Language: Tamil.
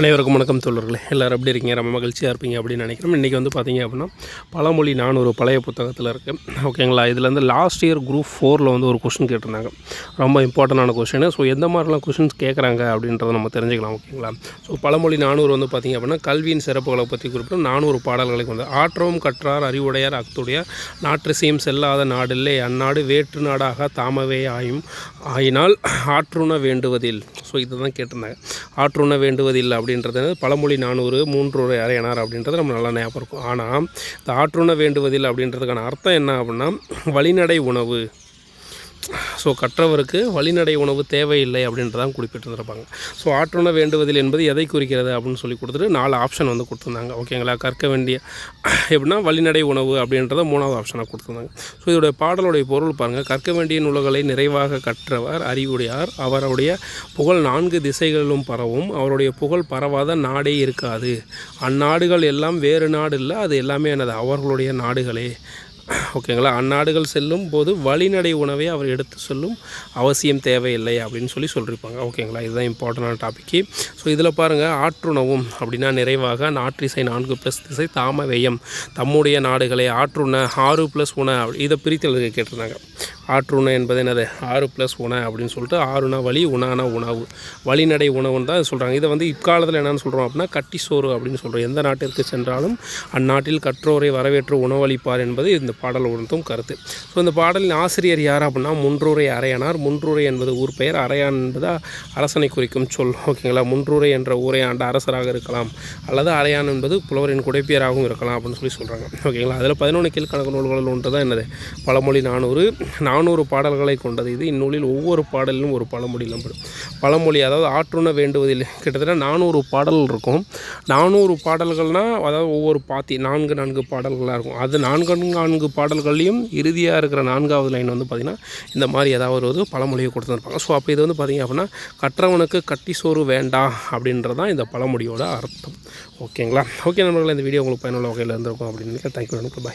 அனைவருக்கும் வணக்கம் தோழர்களே. எல்லோரும் எப்படி இருக்கீங்க? ரொம்ப மகிழ்ச்சியாக இருப்பீங்க அப்படின்னு நினைக்கிறோம். இன்றைக்கி வந்து பார்த்தீங்க அப்படின்னா பழமொழி நானூறு பழைய புத்தகத்தில் இருக்குது ஓகேங்களா? இதில் வந்து லாஸ்ட் இயர் குரூப் ஃபோரில் வந்து ஒரு கொஷின் கேட்டிருந்தாங்க. ரொம்ப இம்பார்ட்டண்டான கொஷின் ஸோ எந்த மாதிரிலாம் கொஷின்ஸ் கேட்குறாங்க அப்படின்றத நம்ம தெரிஞ்சுக்கலாம் ஓகேங்களா? ஸோ பழமொழி நானூறு வந்து பார்த்திங்க அப்படின்னா கல்வியின் சிறப்புகளை பற்றி குறிப்பிட்டு நானூறு பாடல்களுக்கு வந்து ஆற்றவும் கற்றார் அறிவுடையார் அக்துடைய நாற்றிசையும் செல்லாத நாடில்லை. அந்நாடு வேற்று நாடாக தாமவே ஆயும். ஆயினால் ஆற்றுண வேண்டுவதில். ஸோ இதை தான் கேட்டிருந்தாங்க. ஆற்றுண வேண்டுவதில்லை அப்படின்றது பழமொழி நானூறு மூன்று அரையனார் அப்படின்றது நம்ம நல்லா ஞாபகம் இருக்கும். ஆனால் இந்த ஆற்றுண வேண்டுவதில்லை அப்படின்றதுக்கான அர்த்தம் என்ன அப்படின்னா வழிநடை உணவு. ஸோ கற்றவருக்கு வழிநடை உணவு தேவையில்லை அப்படின்றதான் குறிப்பிட்டிருந்திருப்பாங்க. ஸோ ஆற்றுண வேண்டுவதில் என்பது எதை குறிக்கிறது அப்படின்னு சொல்லி கொடுத்துட்டு நாலு ஆப்ஷன் வந்து கொடுத்துருந்தாங்க. ஓகேங்களா கற்க வேண்டிய எப்படின்னா வழிநடை உணவு அப்படின்றத மூணாவது ஆப்ஷனாக கொடுத்துருந்தாங்க. ஸோ இதோடைய பாடலுடைய பொருள் பாருங்கள் கற்க வேண்டிய நூல்களை நிறைவாக கற்றவர் அறிவுடையார். அவருடைய புகழ் நான்கு திசைகளிலும் பரவும். அவருடைய புகழ் பரவாத நாடே இருக்காது. அந்நாடுகள் எல்லாம் வேறு நாடு இல்லை. அது எல்லாமே என்னது? அவர்களுடைய நாடுகளே. ஓகேங்களா? அந்நாடுகள் செல்லும் போது வழிநடை உணவை அவர் எடுத்து சொல்லும் அவசியம் தேவையில்லை அப்படின்னு சொல்லி சொல்லியிருப்பாங்க. ஓகேங்களா? இதுதான் இம்பார்ட்டண்டான டாப்பிக்கு ஸோ இதில் பாருங்கள் ஆற்றுணவும் அப்படின்னா நிறைவாக நாற்றிசை நான்கு ப்ளஸ் திசை தாம வெயம் தம்முடைய நாடுகளை ஆற்றுண ஆறு ப்ளஸ் உண இதை பிரித்தல் கேட்டிருந்தாங்க. ஆற்றுணை என்பது என்னது? ஆறு ப்ளஸ் உண அப்படின்னு சொல்லிட்டு ஆறுனா வழி உணானா உணவு. வழிநடை உணவுன்னு தான் சொல்கிறாங்க இதை வந்து இக்காலத்தில் என்னென்னு சொல்கிறோம் அப்படின்னா கட்டி சோறு அப்படின்னு சொல்கிறோம் எந்த நாட்டிற்கு சென்றாலும் அந்நாட்டில் கற்றோரை வரவேற்று உணவளிப்பார் என்பது இந்த பாடல் உணர்த்தும் கருத்து. ஸோ இந்த பாடலின் ஆசிரியர் யார் அப்படின்னா முன்றூரை அரையனார். முன்றூரை என்பது ஊர் பெயர். அரையான் என்பது அரசனை குறிக்கும் சொல். ஓகேங்களா முன்றூரை என்ற ஊரை ஆண்ட அரசராக இருக்கலாம். அல்லது அரையான் என்பது புலவரின் குடைப்பியராகவும் இருக்கலாம் அப்படின்னு சொல்லி சொல்கிறாங்க ஓகேங்களா அதில் பதினொன்று கீழ்கணக்கு நூல்களில் ஒன்று தான் என்னது? பழமொழி நானூறு நானூறு பாடல்களை கொண்டது இது. இந்நூலில் ஒவ்வொரு பாடலிலும் ஒரு பழமொழி நம்பரும் பழமொழி அதாவது ஆற்றுண வேண்டுவதில் கிட்டத்தட்ட நானூறு பாடல் இருக்கும். நானூறு பாடல்கள்னால் அதாவது ஒவ்வொரு பாத்தி நான்கு நான்கு பாடல்களாக இருக்கும். அது நான்கு நான்கு பாடல்கள்லையும் இறுதியாக இருக்கிற நான்காவது லைன் வந்து பார்த்திங்கன்னா இந்த மாதிரி ஏதாவது ஒரு பழமொழியை கொடுத்துருப்பாங்க. ஸோ அப்போ இது வந்து பார்த்திங்க அப்படின்னா கற்றவனுக்கு கட்டி சோறு வேண்டாம் அப்படின்றது தான் இந்த பழமொழியோட அர்த்தம். ஓகேங்களா ஓகே நண்பர்கள் இந்த வீடியோ உங்களுக்கு பயனுள்ள வகையில் இருந்திருக்கும் அப்படின்னு தேங்க்யூ பாய்